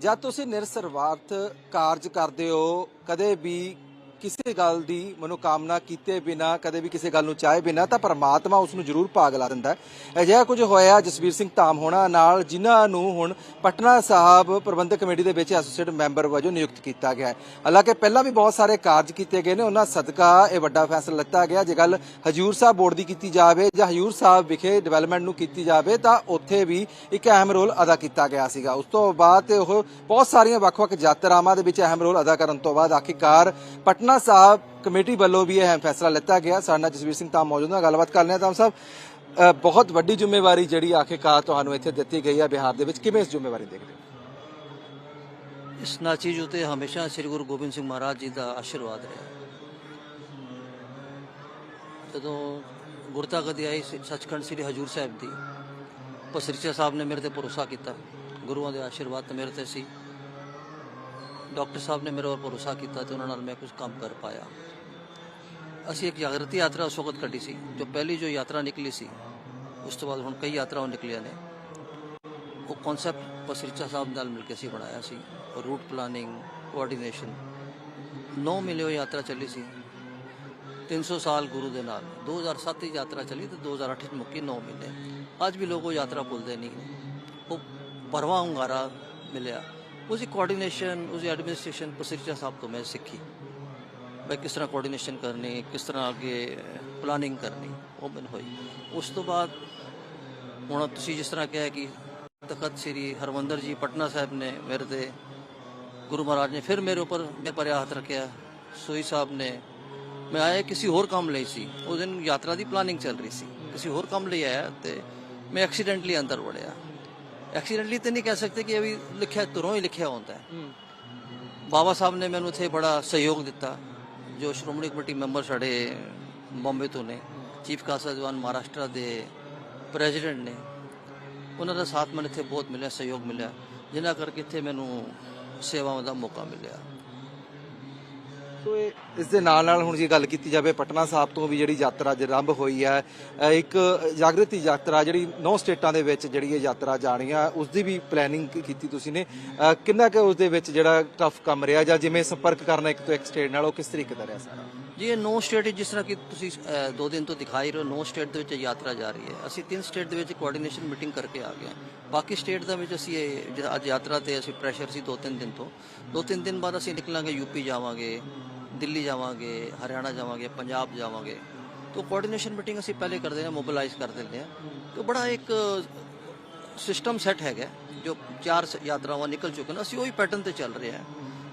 ਜਦ ਤੁਸੀਂ ਨਿਰਸਰਵਾਰਥ ਕਾਰਜ ਕਰਦੇ ਹੋ ਕਦੇ ਵੀ ਕਿਸੇ ਗੱਲ ਦੀ ਮਨੋਕਾਮਨਾ ਕੀਤੇ ਬਿਨਾ, ਕਦੇ ਵੀ ਕਿਸੇ ਗੱਲ ਨੂੰ ਚਾਹੇ ਬਿਨਾ, ਤਾਂ ਪਰਮਾਤਮਾ ਉਸ ਨੂੰ ਜ਼ਰੂਰ ਭਾਗ ਲਾ ਦਿੰਦਾ ਹੈ। ਅਜਿਹਾ ਕੁਝ ਹੋਇਆ, ਜਸਵੀਰ ਸਿੰਘ ਧਾਮ ਹੋਣਾ ਨਾਲ, ਜਿਨ੍ਹਾਂ ਨੂੰ ਹੁਣ ਪਟਨਾ ਸਾਹਿਬ ਪ੍ਰਬੰਧਕ ਕਮੇਟੀ ਦੇ ਵਿੱਚ ਐਸੋਸੀਏਟ ਮੈਂਬਰ ਵਜੋਂ ਨਿਯੁਕਤ ਕੀਤਾ ਗਿਆ ਹੈ। ਹਾਲਾਂਕਿ ਪਹਿਲਾਂ ਵੀ ਬਹੁਤ ਸਾਰੇ ਕਾਰਜ ਕੀਤੇ ਗਏ ਨੇ, ਉਹਨਾਂ ਸਦਕਾ ਇਹ ਵੱਡਾ ਫੈਸਲਾ ਲਿੱਤਾ ਗਿਆ। ਜੇ ਗੱਲ ਹਜੂਰ ਸਾਹਿਬ ਬੋਰਡ ਦੀ ਕੀਤੀ ਜਾਵੇ ਜਾਂ ਹਜੂਰ ਸਾਹਿਬ ਵਿਖੇ ਡਿਵੈਲਪਮੈਂਟ ਨੂੰ ਕੀਤੀ ਜਾਵੇ, ਤਾਂ ਉੱਥੇ ਵੀ ਇੱਕ ਅਹਿਮ ਰੋਲ ਅਦਾ ਕੀਤਾ ਗਿਆ ਸੀਗਾ। ਉਸ ਤੋਂ ਬਾਅਦ ਤੇ ਉਹ ਬਹੁਤ ਸਾਰੀਆਂ ਵੱਖ-ਵੱਖ ਯਾਤਰਾਵਾਂ ਦੇ ਵਿੱਚ ਅਹਿਮ ਰੋਲ ਅਦਾ ਕਰਨ ਤੋਂ ਬਾਅਦ ਆਖਿਰਕਾਰ ਪਟਨਾ ਸਾਹਿਬ ਕਮੇਟੀ ਵੱਲੋਂ ਵੀ ਇਹ ਫੈਸਲਾ ਲਿੱਤਾ ਗਿਆ। ਸਾਡੇ ਨਾਲ ਜਸਵੀਰ ਸਿੰਘ ਤਾਂ ਮੌਜੂਦ ਹੈ ਗੱਲਬਾਤ ਕਰ ਰਹੇ ਤਾਂ ਸਾਹਿਬ ਬਹੁਤ ਵੱਡੀ ਜ਼ਿੰਮੇਵਾਰੀ ਜਿਹੜੀ ਆਖਿਰਕਾਰ ਤੁਹਾਨੂੰ ਇੱਥੇ ਦਿੱਤੀ ਗਈ ਹੈ ਬਿਹਾਰ ਦੇ ਵਿੱਚ। ਕਿਵੇਂ ਇਸ ਜ਼ਿੰਮੇਵਾਰੀ ਦੇਖਦੇ ਹੋ? ਇਸ ਨਾਚੀਜ਼ ਉਤੇ ਹਮੇਸ਼ਾ ਸ੍ਰੀ ਗੁਰੂ ਗੋਬਿੰਦ ਸਿੰਘ ਮਹਾਰਾਜ ਜੀ ਦਾ ਆਸ਼ੀਰਵਾਦ ਰਿਹਾ। ਜਦੋਂ ਗੁਰਤਾ ਗਦੀ ਆਈ ਸੱਚਖੰਡ ਸ੍ਰੀ ਹਜੂਰ ਸਾਹਿਬ ਦੀ ਪਸਰੀਚਾ ਸਾਹਿਬ ਨੇ ਮੇਰੇ ਤੇ ਭਰੋਸਾ ਕੀਤਾ। ਗੁਰੂਆਂ ਦੇ ਆਸ਼ੀਰਵਾਦ ਤੇ ਮੇਰੇ ਤੇ ਸੀ। ਡਾਕਟਰ ਸਾਹਿਬ ਨੇ ਮੇਰੇ ਉੱਪਰ ਭਰੋਸਾ ਕੀਤਾ ਤੇ ਉਹਨਾਂ ਨਾਲ ਮੈਂ ਕੁਝ ਕੰਮ ਕਰ ਪਾਇਆ ਅਸੀਂ ਇੱਕ ਜਾਗਰਤੀ ਯਾਤਰਾ ਉਸ ਵਕਤ ਕੱਢੀ ਸੀ ਜੋ ਪਹਿਲੀ ਜੋ ਯਾਤਰਾ ਨਿਕਲੀ ਸੀ ਉਸ ਤੋਂ ਬਾਅਦ ਹੁਣ ਕਈ ਯਾਤਰਾਵਾਂ ਨਿਕਲੀਆਂ ਨੇ ਉਹ ਕਨਸੈਪਟ ਪਸਰੀਚਾ ਸਾਹਿਬ ਨਾਲ ਮਿਲ ਕੇ ਅਸੀਂ ਬਣਾਇਆ ਸੀ ਰੂਟ ਪਲਾਨਿੰਗ ਕੋਆਰਡੀਨੇਸ਼ਨ 9 ਮਹੀਨੇ ਉਹ ਯਾਤਰਾ ਚੱਲੀ ਸੀ 300 ਸਾਲ ਗੁਰੂ ਦੇ ਨਾਲ 2007 ਦੀ ਯਾਤਰਾ ਚੱਲੀ ਤੇ 2008 ਚ ਮੁੱਕੀ 9 ਮਹੀਨੇ ਅੱਜ ਵੀ ਲੋਕ ਉਹ ਯਾਤਰਾ ਭੁੱਲਦੇ ਨਹੀਂ ਉਹ ਪਰਵਾ ਹੁੰਗਾਰਾ ਮਿਲਿਆ ਉਸਦੀ ਕੋਆਰਡੀਨੇਸ਼ਨ ਉਸਦੀ ਐਡਮਿਨਿਸਟ੍ਰੇਸ਼ਨ ਪਸਰੀਚਾ ਸਾਹਿਬ ਤੋਂ ਮੈਂ ਸਿੱਖੀ ਬਈ ਕਿਸ ਤਰ੍ਹਾਂ ਕੋਆਰਡੀਨੇਸ਼ਨ ਕਰਨੀ ਕਿਸ ਤਰ੍ਹਾਂ ਅੱਗੇ ਪਲਾਨਿੰਗ ਕਰਨੀ ਉਹ ਮੈਨੂੰ ਹੋਈ ਉਸ ਤੋਂ ਬਾਅਦ ਹੁਣ ਤੁਸੀਂ ਜਿਸ ਤਰ੍ਹਾਂ ਕਿਹਾ ਕਿ ਤਖਤ ਸ੍ਰੀ ਹਰਮੰਦਰ ਜੀ ਪਟਨਾ ਸਾਹਿਬ ਨੇ ਮੇਰੇ ਤੇ ਗੁਰੂ ਮਹਾਰਾਜ ਨੇ ਫਿਰ ਮੇਰੇ ਉੱਪਰ ਮੇਰੇ ਪਰ ਹੱਥ ਰੱਖਿਆ ਸੋਈ ਸਾਹਿਬ ਨੇ ਮੈਂ ਆਇਆ ਕਿਸੇ ਹੋਰ ਕੰਮ ਲਈ ਸੀ ਉਸ ਦਿਨ ਯਾਤਰਾ ਦੀ ਪਲਾਨਿੰਗ ਚੱਲ ਰਹੀ ਸੀ ਕਿਸੇ ਹੋਰ ਕੰਮ ਲਈ ਆਇਆ ਤੇ ਮੈਂ ਐਕਸੀਡੈਂਟਲੀ ਅੰਦਰ ਵੜਿਆ ਐਕਸੀਡੈਂਟਲੀ ਤੇ ਨਹੀਂ ਕਹਿ ਸਕਦੇ ਕਿ ਇਹ ਵੀ ਲਿਖਿਆ ਤੁਰੋਂ ਹੀ ਲਿਖਿਆ ਹੁੰਦਾ ਹੈ। ਬਾਬਾ ਸਾਹਿਬ ਨੇ ਮੈਨੂੰ ਇੱਥੇ ਬੜਾ ਸਹਿਯੋਗ ਦਿੱਤਾ ਜੋ ਸ਼੍ਰੋਮਣੀ ਕਮੇਟੀ ਮੈਂਬਰ ਸਾਡੇ ਬੰਬੇ ਤੋਂ ਨੇ ਚੀਫ ਕਾਸਾ ਦੀਵਾਨ ਮਹਾਰਾਸ਼ਟਰ ਦੇ ਪ੍ਰੈਜ਼ੀਡੈਂਟ ਨੇ। ਉਹਨਾਂ ਦਾ ਸਾਥ ਮੈਨੂੰ ਇੱਥੇ ਬਹੁਤ ਮਿਲਿਆ ਸਹਿਯੋਗ ਮਿਲਿਆ ਜਿਨ੍ਹਾਂ ਕਰਕੇ ਇੱਥੇ ਮੈਨੂੰ ਸੇਵਾਵਾਂ ਦਾ ਮੌਕਾ ਮਿਲਿਆ। ਸੋ ਇਹ- ਇਸ ਦੇ ਨਾਲ ਨਾਲ ਹੁਣ ਜੇ ਗੱਲ ਕੀਤੀ ਜਾਵੇ ਪਟਨਾ ਸਾਹਿਬ ਤੋਂ ਵੀ ਜਿਹੜੀ ਯਾਤਰਾ ਅੱਜ ਆਰੰਭ ਹੋਈ ਹੈ ਇੱਕ ਜਾਗਰਤੀ ਯਾਤਰਾ ਜਿਹੜੀ ਨੌ ਸਟੇਟਾਂ ਦੇ ਵਿੱਚ ਜਿਹੜੀ ਇਹ ਯਾਤਰਾ ਜਾਣੀ ਆ ਉਸ ਦੀ ਵੀ ਪਲੈਨਿੰਗ ਕੀਤੀ ਤੁਸੀਂ ਨੇ। ਕਿੰਨਾ ਕੁ ਉਸ ਦੇ ਵਿੱਚ ਜਿਹੜਾ ਟਫ ਕੰਮ ਰਿਹਾ ਜਾਂ ਜਿਵੇਂ ਸੰਪਰਕ ਕਰਨਾ ਇੱਕ ਤੋਂ ਇੱਕ ਸਟੇਟ ਨਾਲ ਉਹ ਕਿਸ ਤਰੀਕੇ ਦਾ ਰਿਹਾ ਸਾਰਾ? ਜੀ ਇਹ ਨੌ ਸਟੇਟ ਜਿਸ ਤਰ੍ਹਾਂ ਕਿ ਤੁਸੀਂ ਅਹ, ਦੋ ਦਿਨ ਤੋਂ ਦਿਖਾਈ ਰਹੇ ਹੋ ਨੌ ਸਟੇਟ ਦੇ ਵਿੱਚ ਯਾਤਰਾ ਜਾ ਰਹੀ ਹੈ। ਅਸੀਂ ਤਿੰਨ ਸਟੇਟ ਦੇ ਵਿੱਚ ਕੋਆਰਡੀਨੇਸ਼ਨ ਮੀਟਿੰਗ ਕਰਕੇ ਆ ਗਏ ਹਾਂ। ਬਾਕੀ ਸਟੇਟ ਦੇ ਵਿੱਚ ਅਸੀਂ ਇਹ ਜਿਹੜਾ ਅੱਜ ਯਾਤਰਾ ਤੇ ਅਸੀਂ ਪ੍ਰੈਸ਼ਰ ਸੀ ਦੋ ਤਿੰਨ ਦਿਨ ਤੋਂ। ਦੋ ਤਿੰਨ ਦਿਨ ਬਾਅਦ ਅਸੀਂ ਨਿਕਲਾਂਗੇ ਯੂਪੀ ਜਾਵਾਂਗੇ। ਦਿੱਲੀ ਜਾਵਾਂਗੇ ਹਰਿਆਣਾ ਜਾਵਾਂਗੇ ਪੰਜਾਬ ਜਾਵਾਂਗੇ। ਤੋਂ ਕੋਆਰਡੀਨੇਸ਼ਨ ਮੀਟਿੰਗ ਅਸੀਂ ਪਹਿਲੇ ਕਰਦੇ ਹਾਂ ਮੋਬਿਲਾਈਜ਼ ਕਰ ਦਿੰਦੇ ਹਾਂ। ਤੋਂ ਬੜਾ ਇੱਕ ਸਿਸਟਮ ਸੈੱਟ ਹੈਗਾ ਜੋ ਚਾਰ ਯਾਤਰਾਵਾਂ ਨਿਕਲ ਚੁੱਕੇ ਨੇ। ਅਸੀਂ ਉਹੀ ਪੈਟਰਨ ਤੇ ਚੱਲ ਰਹੇ ਹਾਂ।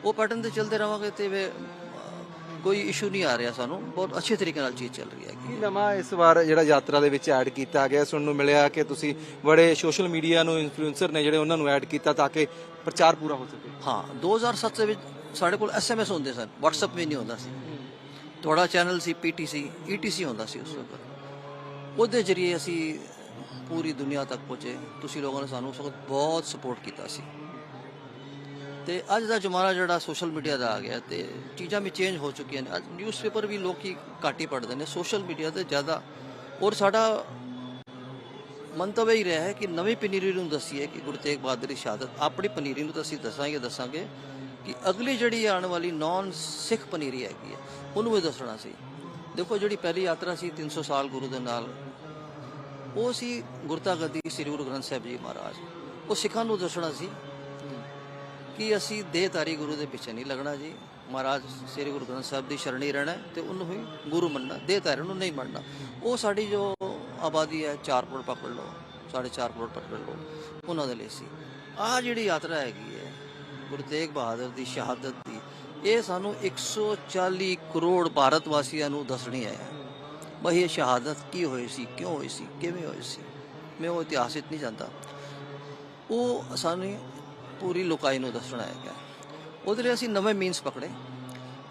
ਉਹ ਪੈਟਰਨ ਤੇ ਚੱਲਦੇ ਰਵਾਂਗੇ ਤੇ ਵੇ ਕੋਈ ਇਸ਼ੂ ਨਹੀਂ ਆ ਰਿਹਾ ਸਾਨੂੰ। ਬਹੁਤ ਅੱਛੇ ਤਰੀਕੇ ਨਾਲ ਚੀਜ਼ ਚੱਲ ਰਹੀ ਹੈ। ਕੀ ਨਵਾਂ ਇਸ ਵਾਰ ਜਿਹੜਾ ਯਾਤਰਾ ਦੇ ਵਿੱਚ ਐਡ ਕੀਤਾ ਗਿਆ ਸੁਣਨ ਨੂੰ ਮਿਲਿਆ ਕਿ ਤੁਸੀਂ ਬੜੇ ਸੋਸ਼ਲ ਮੀਡੀਆ ਨੂੰ ਇਨਫਲੂਐਂਸਰ ਨੇ ਜਿਹੜੇ ਉਹਨਾਂ ਨੂੰ ਐਡ ਕੀਤਾ ਤਾਂ ਕਿ ਪ੍ਰਚਾਰ ਪੂਰਾ ਹੋ ਸਕੇ? ਹਾਂ 2007 ਦੇ ਵਿੱਚ ਸਾਡੇ ਕੋਲ ਐਸਐਮਐਸ ਹੁੰਦੇ ਸਨ। WhatsApp ਵੀ ਨਹੀਂ ਹੁੰਦਾ ਸੀ। ਤੁਹਾਡਾ ਚੈਨਲ ਸੀ PTC ETC ਹੁੰਦਾ ਸੀ ਉਸ ਵਕਤ। ਉਹਦੇ ਜਰੀਏ ਅਸੀਂ ਪੂਰੀ ਦੁਨੀਆ ਤੱਕ ਪਹੁੰਚੇ। ਤੁਸੀਂ ਲੋਕਾਂ ਨੇ ਸਾਨੂੰ ਉਸ ਵਕਤ ਬਹੁਤ ਸਪੋਰਟ ਕੀਤਾ ਸੀ। ਤੇ ਅੱਜ ਦਾ ਜ਼ਮਾਨਾ ਜਿਹੜਾ ਸੋਸ਼ਲ ਮੀਡੀਆ ਦਾ ਆ ਗਿਆ ਤੇ ਚੀਜ਼ਾਂ ਵੀ ਚੇਂਜ ਹੋ ਚੁੱਕੀਆਂ ਨੇ। ਅੱਜ ਨਿਊਜ਼ਪੇਪਰ ਵੀ ਲੋਕੀ ਘੱਟ ਹੀ ਪੜ੍ਹਦੇ ਨੇ। ਸੋਸ਼ਲ ਮੀਡੀਆ ਤੇ ਜ਼ਿਆਦਾ। ਔਰ ਸਾਡਾ ਮੰਤਵ ਇਹ ਰਿਹਾ ਹੈ ਕਿ ਨਵੀਂ ਪਨੀਰੀ ਨੂੰ ਦੱਸੀਏ ਕਿ ਗੁਰੂ ਤੇਗ ਬਹਾਦਰ ਦੀ ਸ਼ਹਾਦਤ। ਆਪਣੀ ਪਨੀਰੀ ਨੂੰ ਤਾਂ ਅਸੀਂ ਦੱਸਾਂਗੇ ਦੱਸਾਂਗੇ। ਕਿ ਅਗਲੀ ਜਿਹੜੀ ਆਉਣ ਵਾਲੀ ਨਾਨ ਸਿੱਖ ਪਨੀਰੀ ਹੈਗੀ ਹੈ, ਉਹਨੂੰ ਵੀ ਦੱਸਣਾ ਸੀ। ਦੇਖੋ ਜਿਹੜੀ ਪਹਿਲੀ ਯਾਤਰਾ ਸੀ 300 ਸਾਲ ਗੁਰੂ ਦੇ ਨਾਲ, ਉਹ ਸੀ ਗੁਰਤਾ ਗੱਦੀ ਸ੍ਰੀ ਗੁਰੂ ਗ੍ਰੰਥ ਸਾਹਿਬ ਜੀ ਮਹਾਰਾਜ। ਉਹ ਸਿੱਖਾਂ ਨੂੰ ਦੱਸਣਾ ਸੀ ਕਿ ਅਸੀਂ ਦੇਹਧਾਰੀ ਗੁਰੂ ਦੇ ਪਿੱਛੇ ਨਹੀਂ ਲੱਗਣਾ ਜੀ। ਮਹਾਰਾਜ ਸ੍ਰੀ ਗੁਰੂ ਗ੍ਰੰਥ ਸਾਹਿਬ ਦੀ ਸ਼ਰਣੀ ਰਹਿਣਾ ਹੈ ਤੇ ਉਹਨੂੰ ਹੀ ਗੁਰੂ ਮੰਨਣਾ, ਦੇਹਧਾਰੀ ਨੂੰ ਨਹੀਂ ਮੰਨਣਾ। ਉਹ ਸਾਡੀ ਜੋ ਆਬਾਦੀ ਹੈ 4 ਕਰੋੜ ਪਕੜ ਲਓ 4.5 ਕਰੋੜ ਪਕੜ ਲਓ, ਉਹਨਾਂ ਦੇ ਲਈ ਸੀ। ਆਹ ਜਿਹੜੀ ਯਾਤਰਾ ਹੈਗੀ ਹੈ ਗੁਰੂ ਤੇਗ ਬਹਾਦਰ ਦੀ ਸ਼ਹਾਦਤ ਦੀ। ਇਹ ਸਾਨੂੰ 140 ਕਰੋੜ ਭਾਰਤ ਵਾਸੀਆਂ ਨੂੰ ਦੱਸਣੀ ਹੈ ਬਈ ਇਹ ਸ਼ਹਾਦਤ ਕੀ ਹੋਈ ਸੀ, ਕਿਉਂ ਹੋਈ ਸੀ, ਕਿਵੇਂ ਹੋਈ ਸੀ? ਮੈਂ ਉਹ ਇਤਿਹਾਸ ਵਿੱਚ ਨਹੀਂ ਜਾਂਦਾ। ਉਹ ਸਾਨੂੰ ਪੂਰੀ ਲੋਕਾਈ ਨੂੰ ਦੱਸਣਾ ਹੈਗਾ। ਉਹਦੇ ਲਈ ਅਸੀਂ ਨਵੇਂ ਮੀਨਸ ਪਕੜੇ।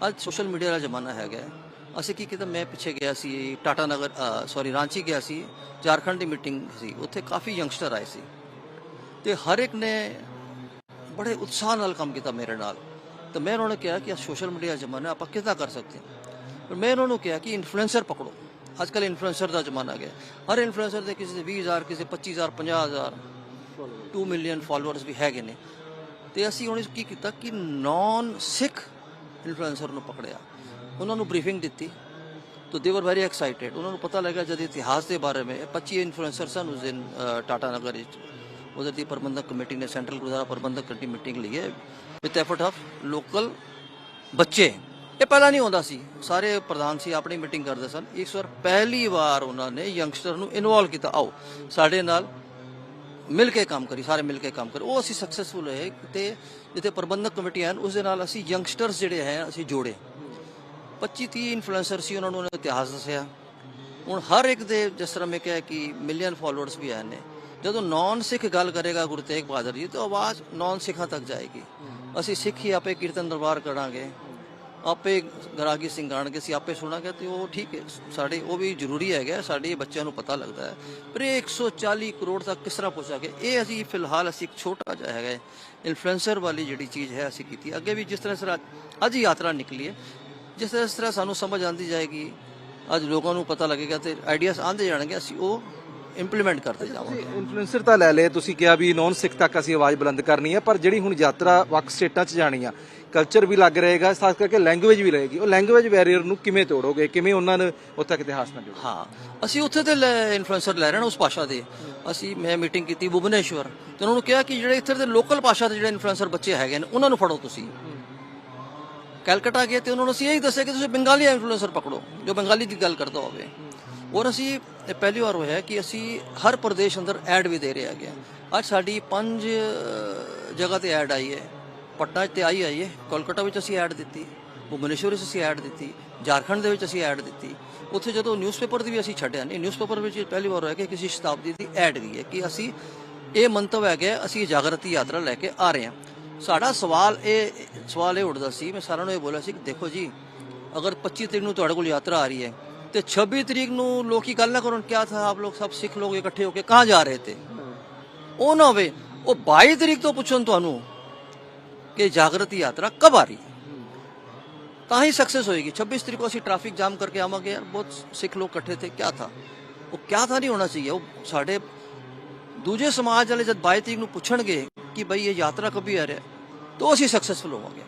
ਅੱਜ ਸੋਸ਼ਲ ਮੀਡੀਆ ਦਾ ਜ਼ਮਾਨਾ ਹੈਗਾ। ਅਸੀਂ ਕੀ ਕੀਤਾ, ਮੈਂ ਪਿੱਛੇ ਗਿਆ ਸੀ, ਟਾਟਾ ਨਗਰ ਸੌਰੀ ਰਾਂਚੀ ਗਿਆ ਸੀ, ਝਾਰਖੰਡ ਦੀ ਮੀਟਿੰਗ ਸੀ। ਉੱਥੇ ਕਾਫੀ ਯੰਗਸਟਰ ਆਏ ਸੀ। ਤੇ ਹਰ ਇੱਕ ਨੇ ਬੜੇ ਉਤਸ਼ਾਹ ਨਾਲ ਕੰਮ ਕੀਤਾ ਮੇਰੇ ਨਾਲ ਤਾਂ ਮੈਂ ਉਹਨਾਂ ਨੂੰ ਕਿਹਾ ਕਿ ਸੋਸ਼ਲ ਮੀਡੀਆ ਦਾ ਜ਼ਮਾਨਾ ਆਪਾਂ ਕਿੱਦਾਂ ਕਰ ਸਕਦੇ ਹਾਂ ਪਰ ਮੈਂ ਉਹਨਾਂ ਨੂੰ ਕਿਹਾ ਕਿ ਇਨਫਲੂਐਂਸਰ ਪਕੜੋ ਅੱਜ ਕੱਲ ਇਨਫਲੂਐਂਸਰ ਦਾ ਜ਼ਮਾਨਾ ਗਿਆ ਹਰ ਇਨਫਲੂਐਂਸਰ ਦੇ ਕਿਸੇ ਦੇ 20000 ਕਿਸੇ 25000 50000 2 ਮਿਲੀਅਨ ਫਾਲੋਅਰਸ ਵੀ ਹੈਗੇ ਨੇ ਤੇ ਅਸੀਂ ਹੁਣ ਕੀ ਕੀਤਾ ਕਿ ਨਾਨ ਸਿੱਖ ਇਨਫਲੂਐਂਸਰ ਨੂੰ ਪਕੜਿਆ ਉਹਨਾਂ ਨੂੰ ਬਰੀਫਿੰਗ ਦਿੱਤੀ ਤੋ ਦੇ ਵਰ ਵੈਰੀ ਐਕਸਾਈਟਿਡ ਉਹਨਾਂ ਨੂੰ ਪਤਾ ਲੱਗਾ ਜਦ ਇਤਿਹਾਸ ਦੇ ਬਾਰੇ ਵਿੱਚ 25 ਇਨਫਲੂਐਂਸਰ ਸਨ ਉਸ ਦਿਨ ਟਾਟਾ ਨਗਰ ਵਿੱਚ ਉਧਰ ਦੀ ਪ੍ਰਬੰਧਕ ਕਮੇਟੀ ਨੇ, central Gurdwara Prabandhak committee meeting ਲਈ ਹੈ। ਵਿਦ ਐਫਰਟ ਆਫ ਲੋਕਲ ਬੱਚੇ। ਇਹ ਪਹਿਲਾਂ ਨਹੀਂ ਹੁੰਦਾ ਸੀ। ਸਾਰੇ ਪ੍ਰਧਾਨ ਸੀ, ਆਪਣੀ ਮੀਟਿੰਗ ਕਰਦੇ ਸਨ। ਇਸ ਵਾਰ ਪਹਿਲੀ ਵਾਰ ਉਹਨਾਂ ਨੇ ਯੰਗਸਟਰ ਨੂੰ ਇਨਵੋਲਵ ਕੀਤਾ। ਆਓ, ਸਾਡੇ ਨਾਲ ਮਿਲ ਕੇ ਕੰਮ ਕਰੀ, ਸਾਰੇ ਮਿਲ ਕੇ ਕੰਮ ਕਰੀ। ਉਹ ਅਸੀਂ ਸਕਸੈਸਫੁਲ ਹੋਏ ਤੇ ਜਿੱਥੇ ਪ੍ਰਬੰਧਕ ਕਮੇਟੀ ਹਨ ਉਸ ਦੇ ਨਾਲ ਅਸੀਂ ਯੰਗਸਟਰਸ ਜਿਹੜੇ ਹੈ, ਅਸੀਂ ਜੋੜੇ। 25 30 ਇਨਫਲੂਐਂਸਰ ਸੀ, ਉਹਨਾਂ ਨੂੰ ਉਹਨਾਂ ਇਤਿਹਾਸ ਦੱਸਿਆ। ਹੁਣ ਹਰ ਇੱਕ ਦੇ ਜਿਸ ਤਰ੍ਹਾਂ ਮੈਂ ਕਿਹਾ ਕਿ ਮਿਲੀਅਨ ਫਾਲੋਅਰਸ ਵੀ ਆਏ ਨੇ। ਜਦੋਂ ਨਾਨ ਸਿੱਖ ਗੱਲ ਕਰੇਗਾ ਗੁਰੂ ਤੇਗ ਬਹਾਦਰ ਜੀ, ਤਾਂ ਆਵਾਜ਼ ਨਾਨ ਸਿੱਖਾਂ ਤੱਕ ਜਾਏਗੀ। ਅਸੀਂ ਸਿੱਖ ਹੀ ਆਪੇ ਕੀਰਤਨ ਦਰਬਾਰ ਕਰਾਂਗੇ, ਆਪੇ ਗਰਾਗੀ ਸਿੰਘ ਗਾਣਗੇ ਅਸੀਂ ਆਪੇ ਸੁਣਾਂਗੇ ਤੇ ਉਹ ਠੀਕ ਹੈ, ਸਾਡੇ, ਉਹ ਵੀ ਜ਼ਰੂਰੀ ਹੈਗਾ, ਸਾਡੇ ਬੱਚਿਆਂ ਨੂੰ ਪਤਾ ਲੱਗਦਾ ਹੈ। ਪਰ ਇਹ 140 ਕਰੋੜ ਤੱਕ ਕਿਸ ਤਰ੍ਹਾਂ ਪਹੁੰਚਾਂਗੇ ਇਹ ਅਸੀਂ ਫਿਲਹਾਲ ਅਸੀਂ ਇੱਕ ਛੋਟਾ ਜਿਹਾ ਹੈਗਾ ਇਨਫਲੂਐਂਸਰ ਵਾਲੀ ਜਿਹੜੀ ਚੀਜ਼ ਹੈ ਅਸੀਂ ਕੀਤੀ ਅੱਗੇ ਵੀ ਜਿਸ ਤਰ੍ਹਾਂ ਤਰ੍ਹਾਂ ਅੱਜ ਯਾਤਰਾ ਨਿਕਲੀ ਹੈ, ਜਿਸ ਤਰ੍ਹਾਂ ਇਸ ਤਰ੍ਹਾਂ ਸਾਨੂੰ ਸਮਝ ਆਉਂਦੀ ਜਾਏਗੀ, ਅੱਜ ਲੋਕਾਂ ਨੂੰ ਪਤਾ ਲੱਗੇਗਾ ਤੇ ਆਈਡੀਆਸ ਆਉਂਦੇ ਜਾਣਗੇ, ਅਸੀਂ ਉਹ ਇੰਪਲੀਮੈਂਟ ਕਰਦੇ ਜਾਵਾਂਗੇ। ਇਨਫਲੂਐਂਸਰ ਤਾਂ ਲੈ ਲਏ ਤੁਸੀਂ ਕਿਹਾ ਵੀ ਨੌਨ ਸਿੱਖ ਤੱਕ ਅਸੀਂ ਆਵਾਜ਼ ਬੁਲੰਦ ਕਰਨੀ ਹੈ ਪਰ ਜਿਹੜੀ ਹੁਣ ਯਾਤਰਾ ਵੱਖ ਸਟੇਟਾਂ 'ਚ ਜਾਣੀ ਆ ਕਲਚਰ ਵੀ ਲੱਗ ਰਹੇਗਾ ਖਾਸ ਕਰਕੇ ਲੈਂਗੁਏਜ ਵੀ ਰਹੇਗੀ। ਉਹ ਲੈਂਗੁਏਜ ਬੈਰੀਅਰ ਨੂੰ ਕਿਵੇਂ ਤੋੜੋਗੇ? ਕਿਵੇਂ ਉਹਨਾਂ ਨੂੰ ਉੱਥੇ ਇਤਿਹਾਸ ਨਾਲ ਜੋੜੋਗੇ? ਹਾਂ ਅਸੀਂ ਉੱਥੇ ਤੇ ਇਨਫਲੂਐਂਸਰ ਲੈ ਰਹੇ ਹਾਂ ਉਸ ਭਾਸ਼ਾ ਦੇ। ਅਸੀਂ ਮੈਂ ਮੀਟਿੰਗ ਕੀਤੀ ਭੁਵਨੇਸ਼ਵਰ ਤੇ ਉਹਨਾਂ ਨੂੰ ਕਿਹਾ ਕਿ ਜਿਹੜੇ ਇੱਥੇ ਦੇ ਲੋਕਲ ਭਾਸ਼ਾ ਦੇ ਜਿਹੜੇ ਇਨਫਲੂਐਂਸਰ ਬੱਚੇ ਹੈਗੇ ਨੇ ਉਹਨਾਂ ਨੂੰ ਫੜੋ ਤੁਸੀਂ। ਕੈਲਕਟਾ ਗਏ ਤੇ ਉਹਨਾਂ ਨੂੰ ਅਸੀਂ ਇਹੀ ਦੱਸਿਆ ਕਿ ਤੁਸੀਂ ਬੰਗਾਲੀ ਇਨਫਲੂਐਂਸਰ ਪਕੜੋ ਜੋ ਬੰਗਾਲੀ ਦੀ ਗੱਲ ਕਰਦਾ ਹੋਵੇ। ਔਰ ਅਸੀਂ ਪਹਿਲੀ ਵਾਰ ਹੋਇਆ ਕਿ ਅਸੀਂ ਹਰ ਪ੍ਰਦੇਸ਼ ਅੰਦਰ ਐਡ ਵੀ ਦੇ ਰਹੇ ਹੈਗੇ ਹਾਂ। ਅੱਜ ਸਾਡੀ ਪੰਜ ਜਗ੍ਹਾ ਤੇ ਐਡ ਆਈ ਹੈ। ਪਟਨਾ 'ਚ ਤੇ ਆਈ ਆਈ ਹੈ। ਕੋਲਕਾਤਾ ਵਿੱਚ ਅਸੀਂ ਐਡ ਦਿੱਤੀ। ਭੁਵਨੇਸ਼ਵਰ ਵਿੱਚ ਅਸੀਂ ਐਡ ਦਿੱਤੀ। ਝਾਰਖੰਡ ਦੇ ਵਿੱਚ ਅਸੀਂ ਐਡ ਦਿੱਤੀ। ਉੱਥੇ ਜਦੋਂ ਨਿਊਜ਼ਪੇਪਰ ਦੀ ਵੀ ਅਸੀਂ ਛੱਡਿਆ ਨਹੀਂ, ਨਿਊਜ਼ਪੇਪਰ ਵਿੱਚ ਪਹਿਲੀ ਵਾਰ ਹੋਇਆ ਕਿ ਕਿਸੇ ਸ਼ਤਾਬਦੀ ਦੀ ਐਡ ਗਈ ਹੈ ਕਿ ਅਸੀਂ ਇਹ ਮੰਤਵ ਹੈ ਅਸੀਂ ਜਾਗਰਤੀ ਯਾਤਰਾ ਲੈ ਕੇ ਆ ਰਹੇ ਹਾਂ। ਸਾਡਾ ਸਵਾਲ ਇਹ ਸਵਾਲ ਇਹ ਉੱਠਦਾ ਸੀ, ਮੈਂ ਸਾਰਿਆਂ ਨੂੰ ਇਹ ਬੋਲਿਆ ਸੀ ਕਿ ਦੇਖੋ ਜੀ, ਅਗਰ 25 ਤਰੀਕ ਨੂੰ ਤੁਹਾਡੇ ਕੋਲ ਯਾਤਰਾ ਆ ਰਹੀ ਹੈ ਤੇ 26 ਤਰੀਕ ਨੂੰ ਲੋਕੀ ਗੱਲ ਨਾ ਕਰਨ ਕਿਆ ਥਾ ਆਪ ਲੋਗ ਸਭ ਸਿੱਖ ਲੋਕ ਇਕੱਠੇ ਹੋ ਕੇ ਕਹਾਂ ਜਾ ਰਹੇ ਤੇ? ਉਹ ਨਾ ਹੋਵੇ, ਉਹ 22 ਤਰੀਕ ਤੋਂ ਪੁੱਛਣ ਤੁਹਾਨੂੰ ਕਿ ਜਾਗਰਤੀ ਯਾਤਰਾ ਕਬ ਆ ਰਹੀ ਹੈ? ਤਾਂ ਹੀ ਸਕਸੈਸ ਹੋਏਗੀ। 26 ਤਰੀਕ को ਅਸੀਂ ਟ੍ਰੈਫਿਕ ਜਾਮ ਕਰਕੇ ਆਵਾਂਗੇ ਯਾਰ, ਬਹੁਤ ਸਿੱਖ ਲੋਕ ਇਕੱਠੇ ਥੇ ਕਿਆ ਥਾ? ਉਹ ਕਿਆ ਥਾ ਨਹੀਂ ਹੋਣਾ ਚਾਹੀਏ? ਉਹ ਸਾਡੇ ਦੂਜੇ ਸਮਾਜ ਵਾਲੇ ਜਦ 22 ਤਰੀਕ ਨੂੰ ਪੁੱਛਣਗੇ ਕਿ ਬਈ ਇਹ ਯਾਤਰਾ ਕਬੀ ਆ ਰਿਹਾ, ਤਾਂ ਅਸੀਂ ਸਕਸੈਸਫੁਲ ਹੋਵਾਂਗੇ।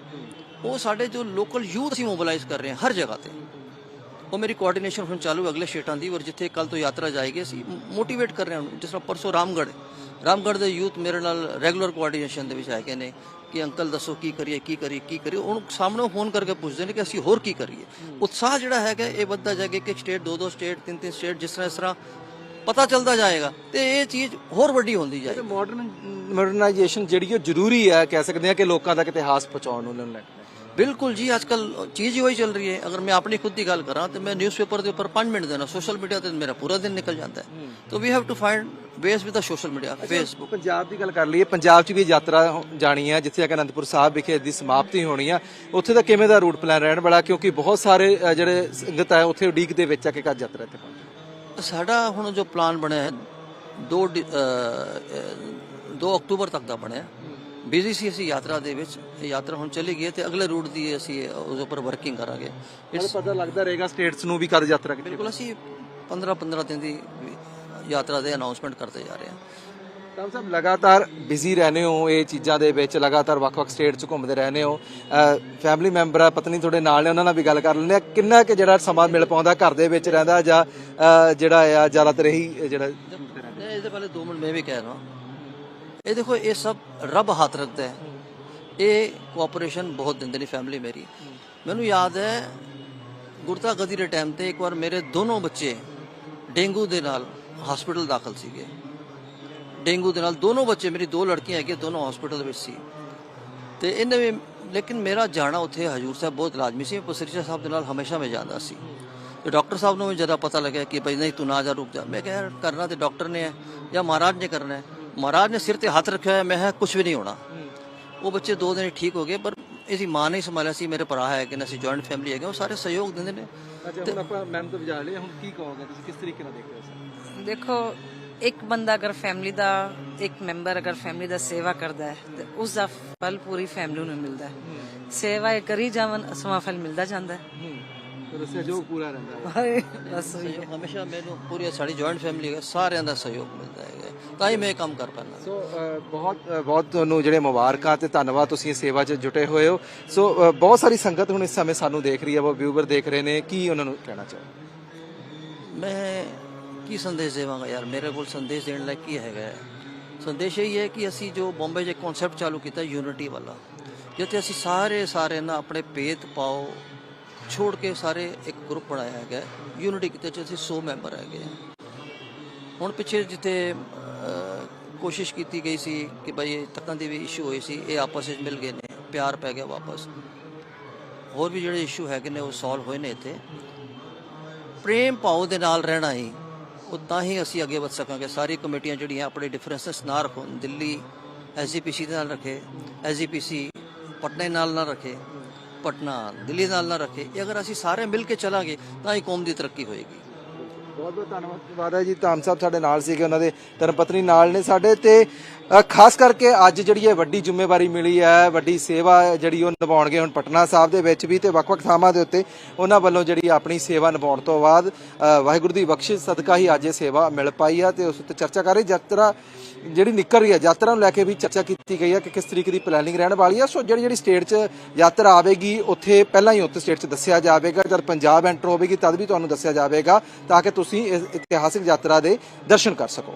ਉਹ ਸਾਡੇ ਜੋ ਲੋਕਲ ਯੂਥ ਅਸੀਂ ਮੋਬਿਲਾਈਜ਼ ਕਰ ਰਹੇ ਹਾਂ ਹਰ ਜਗ੍ਹਾ ਤੇ। ਉਹ ਮੇਰੀ ਕੋਆਰਡੀਨੇਸ਼ਨ ਹੁਣ ਚਾਲੂ ਅਗਲੇ ਸਟੇਟਾਂ ਦੀ ਔਰ ਜਿੱਥੇ ਕੱਲ ਤੋਂ ਯਾਤਰਾ ਜਾਏਗੀ ਅਸੀਂ ਮੋਟੀਵੇਟ ਕਰ ਰਹੇ ਹਾਂ। ਜਿਸ ਤਰ੍ਹਾਂ ਪਰਸੋਂ ਰਾਮਗੜ੍ਹ ਰਾਮਗੜ੍ਹ ਦੇ ਯੂਥ ਮੇਰੇ ਨਾਲ ਰੈਗੂਲਰ ਕੋਆਰਡੀਨੇਸ਼ਨ ਦੇ ਵਿੱਚ ਹੈਗੇ ਨੇ ਕਿ ਅੰਕਲ ਦੱਸੋ ਕੀ ਕਰੀਏ ਕੀ ਕਰੀਏ ਕੀ ਕਰੀਏ। ਉਹਨੂੰ ਸਾਹਮਣੇ ਫੋਨ ਕਰਕੇ ਪੁੱਛਦੇ ਨੇ ਕਿ ਅਸੀਂ ਹੋਰ ਕੀ ਕਰੀਏ। ਉਤਸ਼ਾਹ ਜਿਹੜਾ ਹੈਗਾ ਇਹ ਵੱਧਦਾ ਜਾਏਗਾ ਇੱਕ ਸਟੇਟ ਦੋ ਦੋ ਸਟੇਟ ਤਿੰਨ ਤਿੰਨ ਸਟੇਟ ਜਿਸ ਤਰ੍ਹਾਂ ਇਸ ਤਰ੍ਹਾਂ ਪਤਾ ਚੱਲਦਾ ਜਾਏਗਾ। ਤੇ ਇਹ ਚੀਜ਼ ਹੋਰ ਵੱਡੀ ਹੁੰਦੀ ਜਾਏਗੀ। ਮਾਡਰਨ ਮਾਡਰਨਾਈਜੇਸ਼ਨ ਜਿਹੜੀ ਉਹ ਜ਼ਰੂਰੀ ਹੈ ਕਹਿ ਸਕਦੇ ਹਾਂ ਕਿ ਲੋਕਾਂ ਤੱਕ ਇਤਿਹਾਸ ਪਹੁੰਚਾਉਣ ਨੂੰ ਲੈ ਕੇ। ਬਿਲਕੁਲ ਜੀ ਅੱਜ ਕੱਲ ਚੀਜ਼ ਹੀ ਉਹੀ ਚੱਲ ਰਹੀ ਹੈ। ਅਗਰ ਮੈਂ ਆਪਣੀ ਖੁਦ ਦੀ ਗੱਲ ਕਰਾਂ ਤੇ ਮੈਂ ਨਿਊਜ਼ਪੇਪਰ ਦੇ ਉੱਪਰ 5 ਮਿੰਟ ਦੇਣਾ ਸੋਸ਼ਲ ਮੀਡੀਆ ਤੇ ਮੇਰਾ ਪੂਰਾ ਦਿਨ ਨਿਕਲ ਜਾਂਦਾ ਹੈ। ਤਾਂ we have to find ways with the social media Facebook Punjab ਦੀ ਗੱਲ ਕਰ ਲਈਏ ਪੰਜਾਬ 'ਚ ਵੀ ਯਾਤਰਾ ਜਾਣੀ ਹੈ ਜਿੱਥੇ ਕਿ ਅਨੰਦਪੁਰ ਸਾਹਿਬ ਵਿਖੇ ਦੀ ਸਮਾਪਤੀ ਹੋਣੀ ਆ ਉੱਥੇ ਦਾ ਕਿਵੇਂ ਦਾ ਰੂਟ ਪਲਾਨ ਰਹਿਣ ਵਾਲਾ? ਕਿਉਂਕਿ ਬਹੁਤ ਸਾਰੇ ਜਿਹੜੇ ਸੰਗਤ ਹੈ ਉੱਥੇ ਉਡੀਕ ਦੇ ਵਿੱਚ ਆ ਕਿ ਕਦ ਯਾਤਰਾ ਪਹੁੰਚੇ। ਸਾਡਾ ਹੁਣ ਜੋ ਪਲਾਨ ਬਣਿਆ ਹੈ 2 2 ਅਕਤੂਬਰ ਤੱਕ ਦਾ ਬਣਿਆ। ਬਿਜ਼ੀ ਸੀ ਅਸੀਂ ਯਾਤਰਾ ਦੇ ਵਿੱਚ। ਇਹ ਯਾਤਰਾ ਹੁਣ ਚਲੀ ਗਈ ਹੈ ਤੇ ਅਗਲੇ ਰੂਟ ਦੀ ਅਸੀਂ ਉਸ ਉੱਪਰ ਵਰਕਿੰਗ ਕਰਾਂਗੇ। ਮੈਨੂੰ ਪਤਾ ਲੱਗਦਾ ਰਹੇਗਾ ਸਟੇਟਸ ਨੂੰ ਵੀ ਕਦ ਯਾਤਰਾ ਕੀਤੀ ਬਿਲਕੁਲ ਅਸੀਂ 15 15 ਦਿਨ ਦੀ ਯਾਤਰਾ ਦੇ ਅਨਾਉਂਸਮੈਂਟ ਕਰਦੇ ਜਾ ਰਹੇ ਹਾਂ। ਤਾਂ ਸਾਹਿਬ ਲਗਾਤਾਰ ਬਿਜ਼ੀ ਰਹਿੰਦੇ ਹੋ ਇਹ ਚੀਜ਼ਾਂ ਦੇ ਵਿੱਚ ਲਗਾਤਾਰ ਵੱਖ-ਵੱਖ ਸਟੇਟ 'ਚ ਘੁੰਮਦੇ ਰਹਿੰਦੇ ਹੋ। ਫੈਮਿਲੀ ਮੈਂਬਰ ਆ ਪਤਨੀ ਤੁਹਾਡੇ ਨਾਲ ਨੇ ਉਹਨਾਂ ਨਾਲ ਵੀ ਗੱਲ ਕਰ ਲੈਂਦੇ ਆ ਕਿੰਨਾ ਕਿ ਜਿਹੜਾ ਸਮਾਂ ਮਿਲ ਪਾਉਂਦਾ ਘਰ ਦੇ ਵਿੱਚ ਰਹਿੰਦਾ ਜਾਂ ਜਿਹੜਾ ਆ ਜ਼ਿਆਦਾਤਰ ਇਹੀ ਜਿਹੜਾ ਇਹਦੇ ਪਹਿਲੇ 2 ਮਿੰਟ ਮੈਂ ਵੀ ਕਹਿ ਰਹਾ। ਇਹ ਦੇਖੋ, ਇਹ ਸਭ ਰੱਬ ਹੱਥ ਰੱਖਦਾ ਹੈ। ਇਹ ਕੋਆਪਰੇਸ਼ਨ ਬਹੁਤ ਦਿੰਦੇ ਨੇ ਫੈਮਿਲੀ ਮੇਰੀ। ਮੈਨੂੰ ਯਾਦ ਹੈ ਗੁਰਤਾ ਗਦੀ ਦੇ ਟਾਈਮ ਤੇ ਇੱਕ ਵਾਰ ਮੇਰੇ ਦੋਨੋਂ ਬੱਚੇ ਡੇਂਗੂ ਦੇ ਨਾਲ ਹਸਪੀਟਲ ਦਾਖਲ ਸੀਗੇ। ਡੇਂਗੂ ਦੇ ਨਾਲ ਦੋਨੋਂ ਬੱਚੇ, ਮੇਰੀ ਦੋ ਲੜਕੀਆਂ ਹੈਗੀਆਂ, ਦੋਨੋਂ ਹਸਪੀਟਲ ਵਿੱਚ ਸੀ। ਤੇ ਇਹਨੇ ਵੀ, ਲੇਕਿਨ ਮੇਰਾ ਜਾਣਾ ਉੱਥੇ ਹਜੂਰ ਸਾਹਿਬ ਬਹੁਤ ਲਾਜ਼ਮੀ ਸੀ। ਪਸਰੀਚਾ ਸਾਹਿਬ ਦੇ ਨਾਲ ਹਮੇਸ਼ਾ ਮੈਂ ਜਾਂਦਾ ਸੀ। ਤੇ ਡਾਕਟਰ ਸਾਹਿਬ ਨੂੰ ਵੀ ਜਰਾ ਪਤਾ ਲੱਗਿਆ ਕਿ ਭਾਈ ਨਹੀਂ, ਤੂੰ ਨਾ ਜਾ, ਰੁਕ ਜਾ। ਮੈਂ ਕਿਹਾ ਕਰਨਾ ਤੇ ਡਾਕਟਰ ਨੇ ਹੈ ਜਾਂ ਮਹਾਰਾਜ ਨੇ ਕਰਨਾ ਹੈ। ਮਹਾਰਾਜ ਨੇ ਸਿਰ ਤੇ ਹੱਥ ਰੱਖਿਆ ਹੋਇਆ ਮੈਂ ਕਿਹਾ ਕੁਝ ਵੀ ਨਹੀਂ ਹੋਣਾ। ਉਹ ਬੱਚੇ ਦੋ ਦਿਨ ਠੀਕ ਹੋ ਗਏ ਪਰ ਇਹਦੀ ਮਾਂ ਨੇ ਸੰਭਾਲਿਆ ਸੀ ਮੇਰੇ ਭਰਾ ਹੈ ਕਿ ਅਸੀਂ ਜੁਆਇੰਟ ਫੈਮਿਲੀ ਹੈਗੇ ਉਹ ਸਾਰੇ ਸਹਿਯੋਗ ਦਿੰਦੇ ਨੇ। ਅੱਛਾ ਹੁਣ ਆਪਾਂ ਮੈਮ ਤੋਂ ਵਜਾ ਲਿਆ ਹੁਣ ਕੀ ਕਹੋਗੇ ਤੁਸੀਂ ਕਿਸ ਤਰੀਕੇ ਨਾਲ ਦੇਖਦੇ ਹੋ ਦੇਖੋ ਇੱਕ ਬੰਦਾ ਅਗਰ ਫੈਮਿਲੀ ਦਾ ਇੱਕ ਮੈਂਬਰ ਅਗਰ ਫੈਮਿਲੀ ਦਾ ਸੇਵਾ ਕਰਦਾ ਹੈ ਤੇ ਉਸ ਦਾ ਫਲ ਪੂਰੀ ਫੈਮਿਲੀ ਨੂੰ ਮਿਲਦਾ ਹੈ। ਸੇਵਾ ਇਹ ਕਰੀ ਜਾਵਨ ਅਸਮਾ ਫਲ ਮਿਲਦਾ ਜਾਂਦਾ ਹੈ। ਸਹਿਯੋਗ ਪੂਰਾ ਰਹਿੰਦਾ। ਹਾਏ ਬਸ ਉਹੀ। ਸਹਿਯੋਗ ਹਮੇਸ਼ਾ ਮੈਨੂੰ ਪੂਰੀ ਸਾਡੀ ਜੁਆਇੰਟ ਫੈਮਿਲੀ ਹੈ ਸਾਰਿਆਂ ਦਾ ਸਹਿਯੋਗ ਮਿਲਦਾ ਹੈ। ਤਾਂ ਹੀ ਮੈਂ ਇਹ ਕੰਮ ਕਰ ਪਾਉਂਦਾ ਸੋ ਅ, ਬਹੁਤ ਅ, ਬਹੁਤ ਤੁਹਾਨੂੰ ਜਿਹੜੇ ਮੁਬਾਰਕਾਂ ਤੇ ਧੰਨਵਾਦ ਤੁਸੀਂ ਇਸ ਸੇਵਾ 'ਚ ਜੁਟੇ ਹੋਏ ਹੋ। ਸੋ ਅ, ਬਹੁਤ ਸਾਰੀ ਸੰਗਤ ਹੁਣ ਇਸ ਸਮੇਂ ਸਾਨੂੰ ਦੇਖ ਰਹੀ ਹੈ ਉਹ ਵਿਊਵਰ ਦੇਖ ਰਹੇ ਨੇ। ਕੀ ਉਹਨਾਂ ਨੂੰ ਕਹਿਣਾ ਚਾਹੋ ਮੈਂ ਕੀ ਸੰਦੇਸ਼ ਦੇਵਾਂਗਾ ਯਾਰ? ਮੇਰੇ ਕੋਲ ਸੰਦੇਸ਼ ਦੇਣ ਲਈ ਕੀ ਹੈਗਾ ਹੈ? ਸੰਦੇਸ਼ ਇਹ ਹੈ ਕਿ ਅਸੀਂ ਜੋ ਬੰਬੇ 'ਚ ਇੱਕ ਕਨਸੈਪਟ ਚਾਲੂ ਕੀਤਾ ਯੂਨਿਟੀ ਵਾਲਾ ਜਿੱਥੇ ਅਸੀਂ ਸਾਰੇ ਸਾਰੇ ਨਾ ਆਪਣੇ ਭੇਦ ਪਾਓ ਛੋੜ ਕੇ ਸਾਰੇ ਇੱਕ ਗਰੁੱਪ ਬਣਾਇਆ ਹੈਗਾ ਯੂਨਿਟੀ ਕਿਤੇ ਚ ਅਸੀਂ 100 ਮੈਂਬਰ ਹੈਗੇ ਹਾਂ। ਹੁਣ ਪਿੱਛੇ ਜਿੱਥੇ ਕੋਸ਼ਿਸ਼ ਕੀਤੀ ਗਈ ਸੀ ਕਿ ਭਾਈ ਇਹ ਤੱਕਾਂ ਦੀ ਵੀ ਇਸ਼ੂ ਹੋਈ ਸੀ, ਇਹ ਆਪਸ ਵਿੱਚ ਮਿਲ ਗਏ ਨੇ, ਪਿਆਰ ਪੈ ਗਿਆ ਵਾਪਸ। ਹੋਰ ਵੀ ਜਿਹੜੇ ਇਸ਼ੂ ਹੈਗੇ ਨੇ ਉਹ ਸੋਲਵ ਹੋਏ ਨੇ ਇੱਥੇ। ਪ੍ਰੇਮ ਭਾਵ ਦੇ ਨਾਲ ਰਹਿਣਾ ਹੀ, ਉਹ ਤਾਂ ਹੀ ਅਸੀਂ ਅੱਗੇ ਵਧ ਸਕਾਂਗੇ। ਸਾਰੀ ਕਮੇਟੀਆਂ ਜਿਹੜੀਆਂ ਆਪਣੇ ਡਿਫਰੈਂਸਸ ਨਾ ਰੱਖਣ ਦਿੱਲੀ ਐਸਜੀਪੀਸੀ ਦੇ ਨਾਲ ਰੱਖੇ ਐਸਜੀਪੀਸੀ ਪਟਨਾ ਨਾਲ ਨਾ ਰੱਖੇ। ਪਟਨਾ, ਦਿੱਲੀ ਨਾਲ ਨਾ ਰੱਖੇ। ਇਹ ਅਗਰ ਅਸੀਂ ਸਾਰੇ ਮਿਲ ਕੇ ਚੱਲਾਂਗੇ, ਤਾਂ ਹੀ ਕੌਮ ਦੀ ਤਰੱਕੀ ਹੋਏਗੀ। ਬਹੁਤ ਬਹੁਤ ਧੰਨਵਾਦ। ਹੈ ਜੀ ਧਾਮ ਸਾਹਿਬ ਸਾਡੇ ਨਾਲ ਸੀਗੇ ਉਹਨਾਂ ਦੇ, ਧਰਮਪਤਨੀ ਨਾਲ ਨੇ ਸਾਡੇ ਤੇ ਖਾਸ ਕਰਕੇ ਅੱਜ ਜਿਹੜੀ ਇਹ ਵੱਡੀ ਜ਼ਿੰਮੇਵਾਰੀ ਮਿਲੀ ਹੈ, ਵੱਡੀ ਸੇਵਾ ਜਿਹੜੀ ਉਹ ਨਿਭਾਉਣਗੇ ਹੁਣ ਪਟਨਾ ਸਾਹਿਬ ਦੇ ਵਿੱਚ ਵੀ ਤੇ ਵੱਖ-ਵੱਖ ਥਾਵਾਂ ਦੇ ਉੱਤੇ ਉਹਨਾਂ ਵੱਲੋਂ ਜਿਹੜੀ ਆਪਣੀ ਸੇਵਾ ਨਿਭਾਉਣ ਤੋਂ ਬਾਅਦ ਵਾਹਿਗੁਰੂ ਦੀ ਬਖਸ਼ਿਸ਼, ਸਦਕਾ ਹੀ ਅੱਜ ਇਹ ਸੇਵਾ ਮਿਲ ਪਾਈ ਆ ਤੇ ਉਸ ਉੱਤੇ ਚਰਚਾ ਕਰ ਰਹੀ ਯਾਤਰਾ ਜਿਹੜੀ ਨਿਕਲ ਰਹੀ ਹੈ, ਯਾਤਰਾ ਨੂੰ ਲੈ ਕੇ ਵੀ ਚਰਚਾ ਕੀਤੀ ਗਈ ਹੈ ਕਿ ਕਿਸ ਤਰੀਕੇ ਦੀ ਪਲੈਨਿੰਗ ਰਹਿਣ ਵਾਲੀ ਹੈ ਸੋ ਜਿਹੜੀ ਜਿਹੜੀ ਸਟੇਟ 'ਚ ਯਾਤਰਾ ਆਵੇਗੀ, ਉੱਥੇ ਪਹਿਲਾਂ ਹੀ ਉੱਥੇ ਸਟੇਟ 'ਚ ਦੱਸਿਆ ਜਾਵੇਗਾ। ਜਦ ਪੰਜਾਬ ਐਂਟਰ ਹੋਵੇਗੀ, ਤਦ ਵੀ ਤੁਹਾਨੂੰ ਦੱਸਿਆ ਜਾਵੇਗਾ, ਤਾਂ ਕਿ ਤੁਸੀਂ ਤੁਸੀਂ ਇਸ ਇਤਿਹਾਸਿਕ ਯਾਤਰਾ ਦੇ ਦਰਸ਼ਨ ਕਰ ਸਕੋ।